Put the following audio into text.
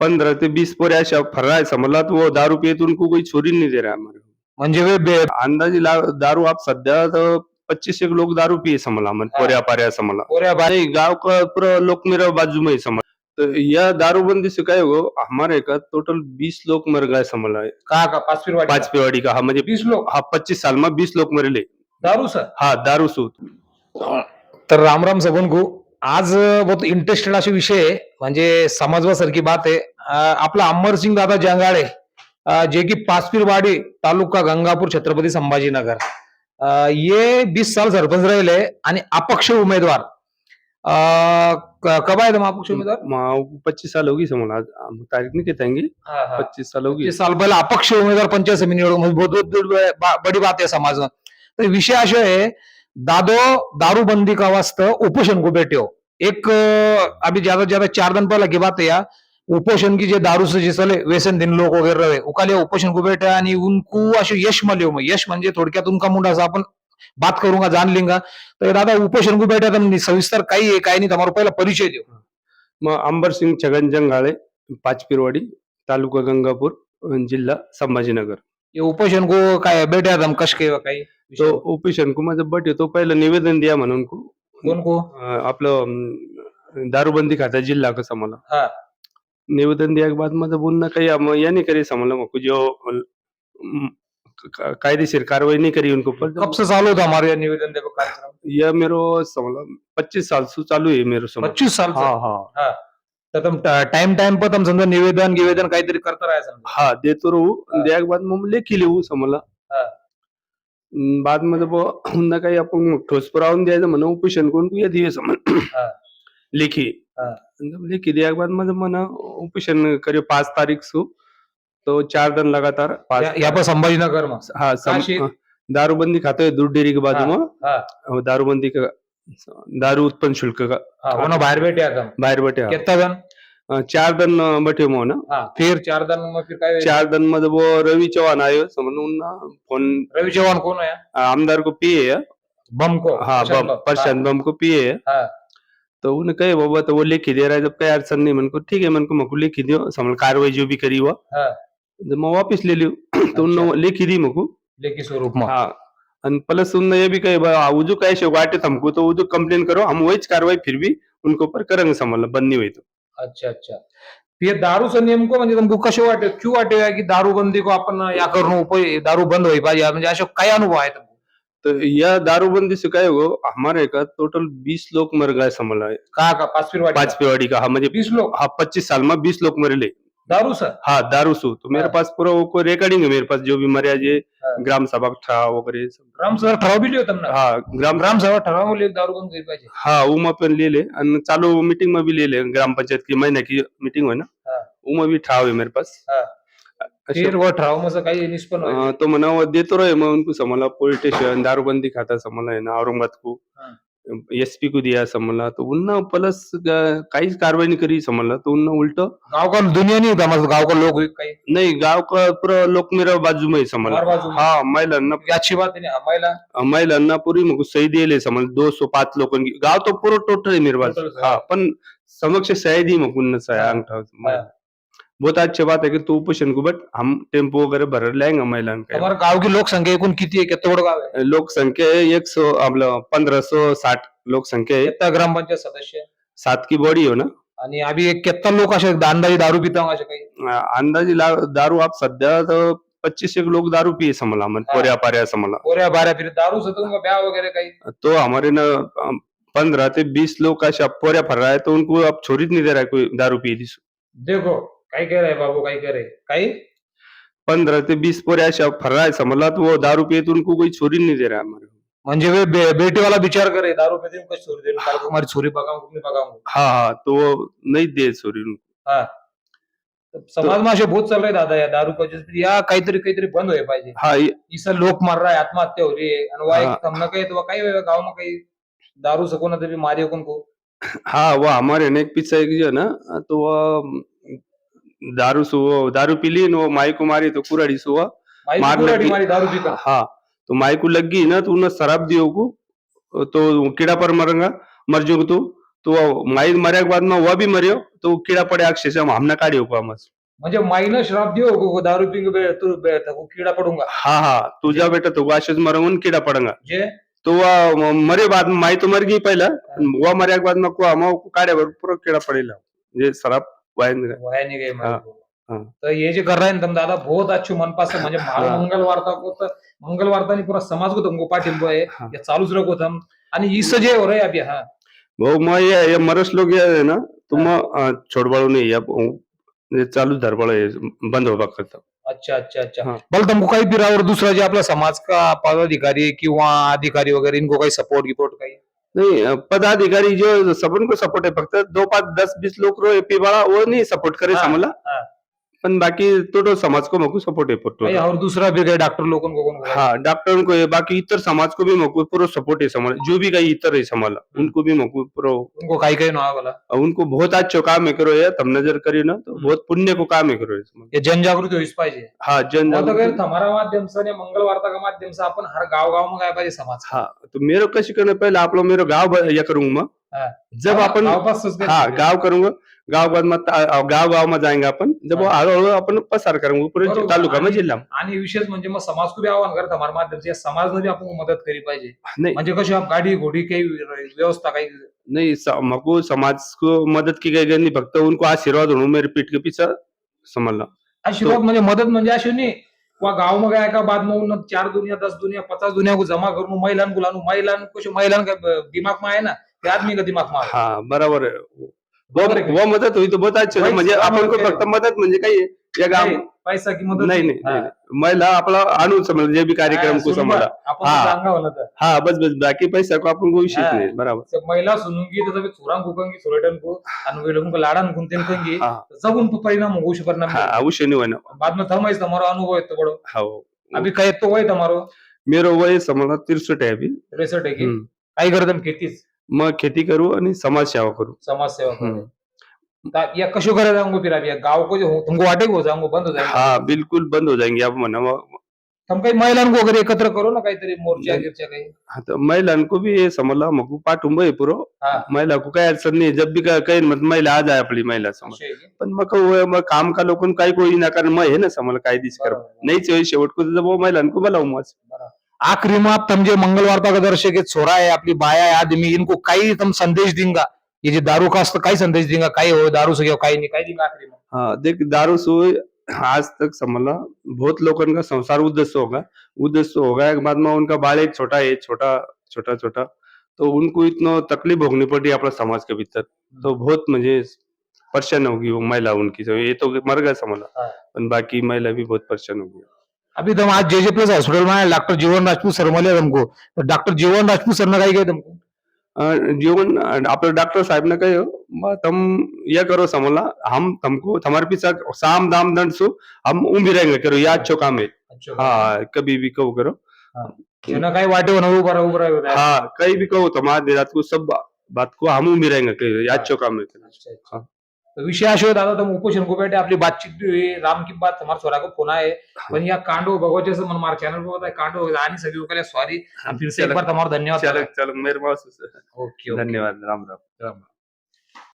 पंद्रह से बीस पोरे ऐसा फर्रा है समझला तो वो दारू पिए तो उनको कोई छोरी नहीं दे रहा है हमारे को। म्हणजे वे बे- अंदाजी ला- दारू आप सध्या तो पच्चीस एक लोग दारू पिए समझला मन हाँ। पोऱ्या पाऱ्या समझला पोऱ्या बा- नहीं गांव का पूरा लोग मेरा बाजू में ही समझ तो यह दारूबंदी से क्या हो हमारे का टोटल बीस लोग मर गए समझला का का पाच फिर पाच पेवाड़ी का? हाँ मुझे वीस लोक? हाँ पच्चीस साल में बीस लोग मरेले. दारू सर? हाँ दारू सूत. तर रामराम सबनकू आज बहुत इंटरेस्टेड असे विषय आहे. म्हणजे समजवासारखी बात आहे. आपला अमरसिंग दादा जंगाळे जे की पाचपीरवाडी तालुका गंगापूर छत्रपती संभाजीनगर. ये बीस साल सरपंच राहिले आणि अपक्ष उमेदवार. कब आए थे हम अपक्ष उमेदवार? पच्चीस साल होगी समझला आज तारीख नहीं कहतेंगे पच्चीस साल होगी। साल पहिले अपक्ष उमेदवार पंचायत समिती निवडून बड़ी बात है समाज तर विषय असे आहे दादो दारूबंदी का वास्ते उपोषण को हो। एक अभी ज्यादा ज्यादा चार दिन पहले की बात है या उपोषण की जे दारू से जे चले व्यसन दिन लोक वगैरे रहे उकाले उपोषण को बैठे आणि उनको असे यश मले हो. यश म्हणजे थोडक्यात उनका मुंडा असं आपण बात करूंगा जान लेंगा तर दादा उपोषण को बैठे तर सविस्तर काही आहे काही नाही तुम्हाला पहिला परिचय देऊ. मग अंबर सिंग छगन जंगाळे पाचपिरवाडी तालुका गंगापूर जिल्हा संभाजीनगर. ये उपोषण को काय बैठे कश के काही तो ऑपरेशन को माझं बट तो पहिलं निवेदन द्या म्हणून को. कोण को? आपलं दारूबंदी खाता जिल्हा का समला हा. निवेदन दिया के बाद माझं बोलणं काही आम- या नहीं करी समला मग जो का- कायदेशीर कार्रवाई नहीं करी उनको पर कब से चालू होता हमारे निवेदन देव कार्यक्रम? यह मेरो समला पच्चीस साल से चालू है मेरो समझ पच्चीस साल से? हाँ हाँ। तर तुम टाइम टाइम पर तुम समजा निवेदन निवेदन काहीतरी करता राहा समजा हाँ देतो रहू। हाँ. द्या के बाद मग लेखी लिहू समला हाँ. अं, बादमध्ये काही आपण ठोस पुरावून द्यायचं म्हणून करून तू येते समज हा. लेखी. हा. जब लेखी. दिया के बादमध्ये मना उपोषण करियो. पाच तारीख सु. तो चार दिन लगातार पाच या- यहाँ पर संभाजीनगर में हाँ सम- काशी- हाँ, दारूबंदी खाते है दूध डेयरी के बाजू में हाँ. और दारूबंदी का दारू उत्पन्न शुल्क का? हाँ, वो ना बाहर बैठे आता. हम बाहेर बटे हा. कितना दिन चार दिन बटे मो ना? हाँ फिर चार दिन में फिर काय? चार दिनमध्ये वो रवि चौहान आयो समजून ना फोन रवि चौहान है आमदार को पिए है बम को हाँ प्रशांत बम बम। प्रशांत बम को पिए है हाँ. तो उन्हें कहे बाबा तो वो लिखी दे रहा है जब कोई अड़चन नहीं मन को ठीक है मन को मको लिखी दियो समझ कार्रवाई जो भी करी हुआ हाँ. जब मैं वापस ले लियो। तो उन्होंने लिखी दी मको लेखी स्वरूप में। हाँ। प्लस उन्होंने ये भी कहे बा, उजू कैसे वाटे हमको तो उजू कंप्लेन करो हम वही कार्रवाई फिर भी उनको ऊपर करेंगे समझ बंद नहीं हुई तो। अच्छा अच्छा। फिर दारू से नियम को म्हणजे तुमको कसे वाटे क्यों वाटे की दारूबंदी को आपण या करून उपाय दारू बंद होई पाहिजे म्हणजे असे काय अनुभव आहे तर या से काय हो हमारे का टोटल बीस लोग मर गए समझ आए कहाँ का? पाचपीरवाड़ी का? का हाँ मुझे बीस लोग हाँ पच्चीस साल में बीस लोग मरे ले दारू सर? हाँ दारू सु। तो मेरे पास पूरा वो कोई रिकॉर्डिंग है मेरे पास जो भी मर्या जे ग्राम सभा ठराव वगैरे। ग्राम सभा ठराव भी लियो तुमने? हाँ ग्राम ग्राम सभा ठराव ले दारू बंद केली पाहिजे। हाँ उमा पण ले आणि चालू मीटिंग में भी ले ले ग्राम पंचायत की महीने की मीटिंग होय ना? वो मैं भी ठा हुए मेरे पास। फिर वो ठरावमध्ये काही निष्पन्न होईल. तो मना वो देतो रहे मैं उनको पुलिस स्टेशन दारूबंदी खाता समझला है ना औरंगाबाद को. हाँ. एसपी को दिया समझला तो उनना प्लस काहीच कार्रवाई नहीं करी समझला तो उनना उल्टा गाव का दुनिया नहीं होता मतलब गाव का लोग काही नहीं गांव का पूरा लोग मेरा बाजू में ही बाजू में? हाँ महिलांना अच्छी बात है ना महिला महिलांना पूरी मग सही दिले समज दो सौ पाच लोकांनी गाव तो पूरा टोटल है मेरे पास Total, हाँ पण समक्ष सही दी मग उन्नत सही हाँ, अंगठा. बहुत अच्छी बात है कि तू उपोषण को बट हम टेम्पो वगैरह भर लाएंगे महिलांना हमारे गाव की लोकसंख्या एकूण किती आहे कितना बड़ा गाव है? लोक संख्या है एक सौ आपलं पंद्रह सौ साठ लोक संख्या है। कितना ग्रामपंचायत सदस्य आहे? सात की बॉडी हो ना। आणि अभी एक कितना लोक असे अंदाजे दारू पिता असे काही? अं, अंदाजी ला- दारू आप सध्या तर पच्चीस एक लोग दारू पिए समला मन हाँ. पोऱ्या पाऱ्या समला। पोऱ्या बाऱ्या फिर दारू से तुमका ब्याह वगैरह काही तो हमारे ना पंद्रह से बीस लोग का पोऱ्या फर रहा है तो उनको छोड़ ही नहीं दे रहा है कोई दारू पिए थी देखो काही कह रहे बाबू काही कह रहे काही पंद्रह से बीस पोरे शब फर रहा है समझला तो वो दारू पिए तो उनको कोई छोरी नहीं दे रहा है हमारे को। म्हणजे वे बे, बेटी वाला विचार करे दारू पे तुम कुछ छोड़ दे कल को हमारी छोरी पकाऊं कुछ पकाऊं. हाँ हाँ तो वो नहीं दे छोरी उनको हाँ. समाज में असे बहुत चल रहे दादा या दारू का जिस या काहीतरी काहीतरी बंद होय पाहिजे. हाँ ये- इससे लोक मर रहा है आत्महत्या हो रही है आणि वाय हाँ. हमने काही तो काही गाव में काही दारू से कोण तरी मारी कोण को? हाँ वो हमारे ने एक पीछे एक जो है ना तो वो दारू सु वो दारू पी ली न वो माई को मारी तो कुराड़ी सु वो माई मार लगी। मारी दारू पीकर हाँ तो माई को लग गई ना तो उन्हें शराब दियो को तो कीड़ा पर मरेगा मर जाओगे तो। तो माई मर्या के बाद में वह भी मरियो तो कीड़ा पड़े अक्षय से हमने काढ़ियो को हमस म्हणजे माईनं श्राप दियो को दारू पिंग बे तू कीड़ा पडूंगा। हाँ हाँ तुझा बेटा तो वाशिश मरूंगा कीड़ा पड़ेगा। जे? तो वह म- मरे बाद में माई तो मर गई पहला वह मर्या के बाद में को हम काढ़े भर पूरा कीड़ा पड़ेला। ये शराब का हाँ, हे. जे कर रहे हैं तुम दादा बहुत अच्छे मन पास है को पूरा समाज को तुमको हाँ. या चालूच रखो हम आणि इसं जे हो रहे अभी हा. वो मैं ये, ये मरस लोग ये है ना तो मैं अ, छोड़बाड़ू नहीं अब ये चालू धरबाड़ो ये बंद करता. अच्छा अच्छा अच्छा. हाँ. बोल तुमको काही फिर और दूसरा जो आपला समाज का पदाधिकारी किंवा अधिकारी वगैरे इनको काही सपोर्ट गिपोर्ट काही? नहीं पदाधिकारी जो सबन को सपोर्ट है फक्त दो पाच दस बीस लोग रो एपी वाला वो नहीं सपोर्ट करे समला. पण बाकी तो तो समाज को मको सपोर्ट है पुरो और दूसरा भी काही डॉक्टर लोगों को हाँ डॉक्टर को है बाकी इतर समाज को भी मको पूरा सपोर्ट है समला जो भी कहीं इतर है। समला उनको भी मको पूरा उनको काही काही नाव बोला। उनको बहुत अच्छा काम है करो ये तम नजर करी ना तो बहुत पुण्य को काम है करो ये समला. ये जनजागृती होईच पाहिजे। हाँ जन आता काय हमारा माध्यम से आणि का माध्यम से आपण हर गाव गाव में काय पाहिजे समाज. हाँ तो मेरे को कैसे करना पहले आप लोग मेरे गांव ब- या करूंगा। मैं हाँ. जब अपन गाव हाँ गांव करूंगा। गांव ता- गांव गांव में जाएंगे अपन जब. हळूहळू अपन पसार करेंगे पूरे. तालुका में आणि- जिल्हा. आणि विशेष म्हणजे मग समाज को भी आव्हान करत. हमारे माध्यम से या समाज ने भी आपण मदत करी पाहिजे. नहीं. म्हणजे कशी आप गाडी घोडी काही व्यवस्था काही नहीं मको समाज को मदद की गई नहीं. फक्त उनको आशीर्वाद होणं मेरे पीठ के पीछे समझला आशीर्वाद म्हणजे मदत म्हणजे अशी नाही. वा गाव मग आहे का बाद में उन चार दुनिया दस दुनिया पचास दुनिया को जमा करून महिलान को लानू महिलान कुछ महिलान का दिमाग में आहे ना? ते आदमी का दिमाग में आहे. हाँ बराबर वो वो मदद हुई तो बहुत म्हणजे आपण म्हणजे फक्त मदत म्हणजे काही पैसा की मदत नाही नाही. महिला आपला आणून समज जे बी कार्यक्रम को समजा. हा. बस बस. बाकी पैसा को आपण को विशेष नाही. बरोबर. महिला सुनुंगी तसं चुरांग कुकंगी सुरटन को आणि वेळून लाडान कुंतेन कंगी जगून परिणाम होऊ शकत ना अवश्य नाही होणार बाद में थमाई तुम्हारा अनुभव है तो बड़ो हां. अभी काय तो वय तुम्हारो? मेरो वय समजा 63 आहे अभी. 63 आहे की? काय करतम कितीच मग खेती करू आणि समाज सेवा करू. समाज सेवा हम्म. करो ता- या कशो करे फिर अभी गांव को जो हो तुमको वाटे को जाऊंगो बंद हो जाएंगे हाँ बिल्कुल बंद हो जाएंगे आप काही महिलांको वगैरे एकत्र करो ना काहीतरी मोर्चा नहीं. गिरच्या काही? हाँ, तो महिलांको भी ये समजला. मग पाठुंब आहे पुरो. हाँ. महिला को काही अडचण नाही. जब भी का- काही मत महिला आ जाए आपली महिला अशे आहे की? पण मग वो- मग काम का लोकन काही कोई ना कारण मग हे ना समज काय दिस कर बरोबर. नाही चाहिए शेवट को जब महिलांको बोलाऊ मग आखिरी में आप तम जे मंगलवार का दर्शक है छोरा है आपली बाया है आदमी इनको काही तुम संदेश देंगा ये जो दारू का काही संदेश देंगा काही हो दारू से काही नहीं काही देंगा आखिरी में हाँ देख दारू से आज तक समझला बहुत लोगों का संसार उद्देश्य होगा. उद्देश्य होगा एक बाद में उनका बाल एक छोटा है छोटा छोटा छोटा. तो उनको इतना तकलीफ भोगनी पड़ी अपना समाज के भीतर. तो बहुत मुझे परेशान होगी वो महिला उनकी. ये तो मर गया समझला बाकी महिला भी बहुत परेशान होगी. अभी तुम आज जे जे प्लस हॉस्पिटल में आए डॉक्टर जीवन राजपूत सर मिले तुमको तो डॉक्टर जीवन राजपूत सर ने काही गए तुमको जीवन आपले डॉक्टर साहब ने कहो "बा, तुम ये करो समझला हम तुमको तुम्हारे पीछे साम दाम दंड सो हम उम्र रहेंगे करो ये अच्छो काम है। हाँ कभी भी कहो करो। काही वाटे उभा उभा रहा हाँ। कहीं भी कहो तुम्हारे रात को सब बात को हम उम्र रहेंगे कहो ये अच्छो काम है. तो विषय असे दादा तुम उपोषण बैठे आपली बातचीत राम की बात हमारे छोरा को फोन आए पण या कांडो भगवत से मन हमारे चैनल पर बताए कांडो आनी सभी को सॉरी फिर से एक चलो. बार तुम्हारा धन्यवाद. चलो चलो. मेरे पास ओके ओके. धन्यवाद. राम. राम राम.